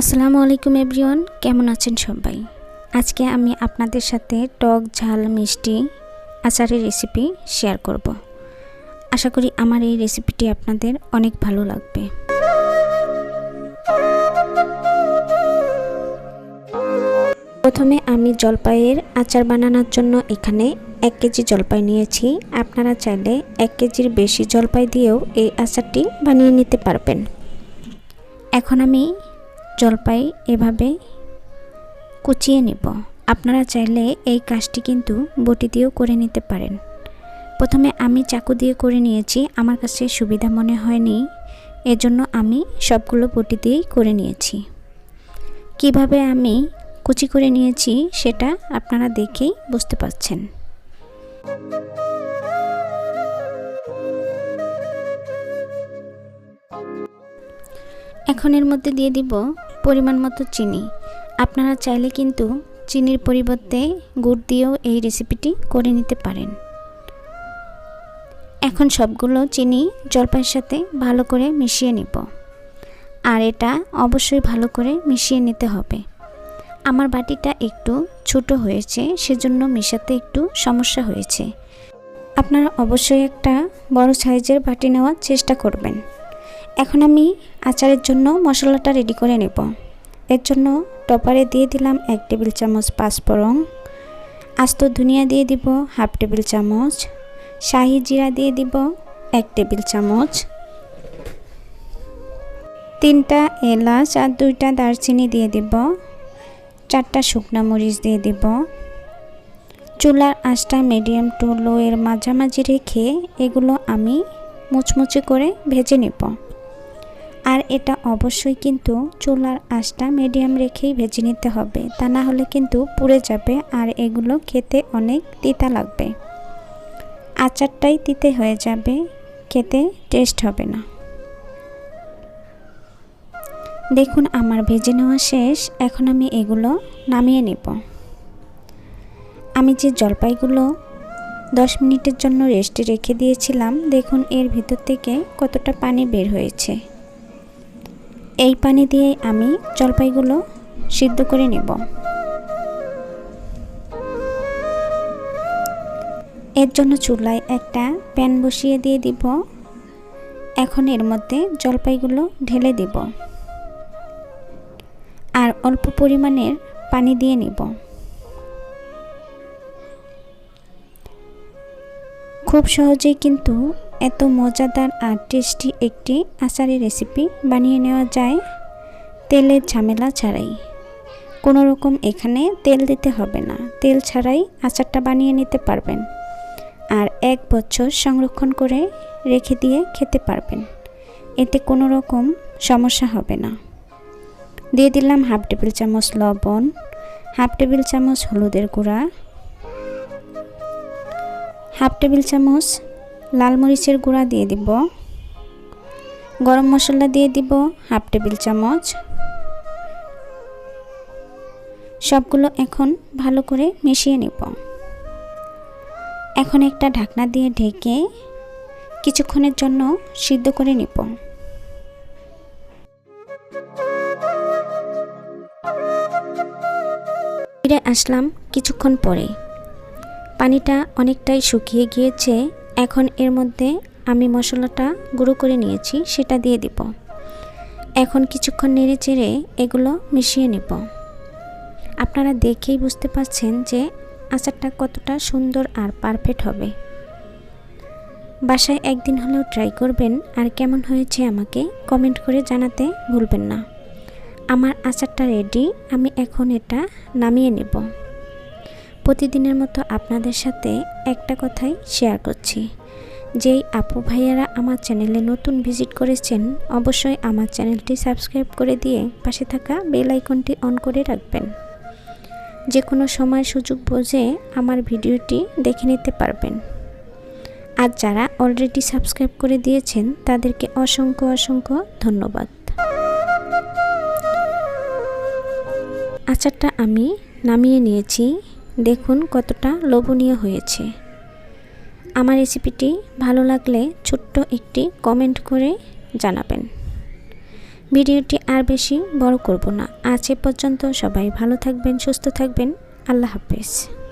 আসসালামু আলাইকুম এভরিওয়ান, কেমন আছেন সবাই? আজকে আমি আপনাদের সাথে টক ঝাল মিষ্টি আচারের রেসিপি শেয়ার করব। আশা করি আমার এই রেসিপিটি আপনাদের অনেক ভালো লাগবে। প্রথমে আমি জলপাইয়ের আচার বানানোর জন্য এখানে এক কেজি জলপাই নিয়েছি। আপনারা চাইলে এক কেজির বেশি জলপাই দিয়েও এই আচারটি বানিয়ে নিতে পারবেন। এখন আমি জলপাই এভাবে কুচিয়ে নেব। আপনারা চাইলে এই কাজটি কিন্তু বটি দিয়েও করে নিতে পারেন। প্রথমে আমি চাকু দিয়ে করে নিয়েছি। আমার কাছে সুবিধা মনে হয়নি। এজন্য আমি সবগুলো বটি দিয়েই করে নিয়েছি। কীভাবে আমি কুচি করে নিয়েছি সেটা আপনারা দেখেই বুঝতে পারছেন। এখন এর মধ্যে দিয়ে দিব পরিমাণ মতো চিনি। আপনারা চাইলে কিন্তু চিনির পরিবর্তে গুড় দিয়েও এই রেসিপিটি করে নিতে পারেন। এখন সবগুলো চিনি জলপাইয়ের সাথে ভালো করে মিশিয়ে নিব। আর এটা অবশ্যই ভালো করে মিশিয়ে নিতে হবে। আমার বাটিটা একটু ছোট হয়েছে, সেজন্য মেশাতে একটু সমস্যা হয়েছে। আপনারা অবশ্যই একটা বড় সাইজের বাটি নেওয়ার চেষ্টা করবেন। এখন আমি আচারের জন্য মশলাটা রেডি করে নেব। এর জন্য টপারে দিয়ে দিলাম এক টেবিল চামচ পাঁচফোড়ন, আস্ত ধনিয়া দিয়ে দিব হাফ টেবিল চামচ, শাহি জিরা দিয়ে দিব এক টেবিল চামচ, তিনটা এলাচ আর দুইটা দারচিনি দিয়ে দিব, চারটা শুকনো মরিচ দিয়ে দিব। চুলার আঁচটা মিডিয়াম টু লো এর মাঝামাঝি রেখে এগুলো আমি মুচমুচে করে ভেজে নেব। আর এটা অবশ্যই কিন্তু চুলার আঁচটা মিডিয়াম রেখেই ভেজে নিতে হবে। তা না হলে কিন্তু পুড়ে যাবে আর এগুলো খেতে অনেক তিতা লাগবে। আচারটাই তিতে হয়ে যাবে, খেতে টেস্ট হবে না। দেখুন আমার ভেজে নেওয়া শেষ, এখন আমি এগুলো নামিয়ে নেব। আমি যে জলপাইগুলো দশ মিনিটের জন্য রেস্টে রেখে দিয়েছিলাম, দেখুন এর ভিতর থেকে কতটা পানি বের হয়েছে। এই পানি দিয়ে আমি জলপাইগুলো সিদ্ধ করে নেব। এর জন্য চুলায় একটা প্যান বসিয়ে দিয়ে দিব। এখন এর মধ্যে জলপাইগুলো ঢেলে দিব। আর অল্প পরিমাণের পানি দিয়ে নিব। খুব সহজেই কিন্তু এত মজাদার আর টেস্টি একটি আচারের রেসিপি বানিয়ে নেওয়া যায়, তেলের ঝামেলা ছাড়াই। কোনো রকম এখানে তেল দিতে হবে না। তেল ছাড়াই আচারটা বানিয়ে নিতে পারবেন। আর এক বছর সংরক্ষণ করে রেখে দিয়ে খেতে পারবেন। এতে কোনো রকম সমস্যা হবে না। দিয়ে দিলাম হাফ টেবিল চামচ লবণ, হাফ টেবিল চামচ হলুদের গুঁড়া, হাফ টেবিল চামচ লাল মরিচের গুঁড়া দিয়ে দিব। গরম মশলা দিয়ে দিব হাফ টেবিল চামচ। সবগুলো এখন ভালো করে মিশিয়ে নিব। এখন একটা ঢাকনা দিয়ে ঢেকে কিছুক্ষণের জন্য সিদ্ধ করে নিব। ফিরে আসলাম কিছুক্ষণ পরে। পানিটা অনেকটাই শুকিয়ে গিয়েছে। এখন এর মধ্যে আমি মশলাটা গুঁড়ো করে নিয়েছি, সেটা দিয়ে দিব। এখন কিছুক্ষণ নেড়ে চেড়ে এগুলো মিশিয়ে নেব। আপনারা দেখেই বুঝতে পারছেন যে আচারটা কতটা সুন্দর আর পারফেক্ট হবে। বাসায় একদিন হলেও ট্রাই করবেন আর কেমন হয়েছে আমাকে কমেন্ট করে জানাতে ভুলবেন না। আমার আচারটা রেডি, আমি এখন এটা নামিয়ে নেব। প্রতিদিনের মতো আপনাদের সাথে একটা কথাই শেয়ার করছি। যেই আপু ভাইয়ারা আমার চ্যানেলে নতুন ভিজিট করেছেন, অবশ্যই আমার চ্যানেলটি সাবস্ক্রাইব করে দিয়ে পাশে থাকা বেল আইকনটি অন করে রাখবেন। যে কোনো সময় সুযোগ বুঝে আমার ভিডিওটি দেখে নিতে পারবেন। আর যারা অলরেডি সাবস্ক্রাইব করে দিয়েছেন, তাদেরকে অসংখ্য অসংখ্য ধন্যবাদ। আচারটা আমি নামিয়ে নিয়েছি। দেখুন কতটা লোভনীয় হয়েছে। আমার রেসিপিটি ভালো লাগলে ছোট্ট একটি কমেন্ট করে জানাবেন। ভিডিওটি আর বেশি বড় করব না। আজ এ পর্যন্ত সবাই ভালো থাকবেন, সুস্থ থাকবেন। আল্লাহ হাফেজ।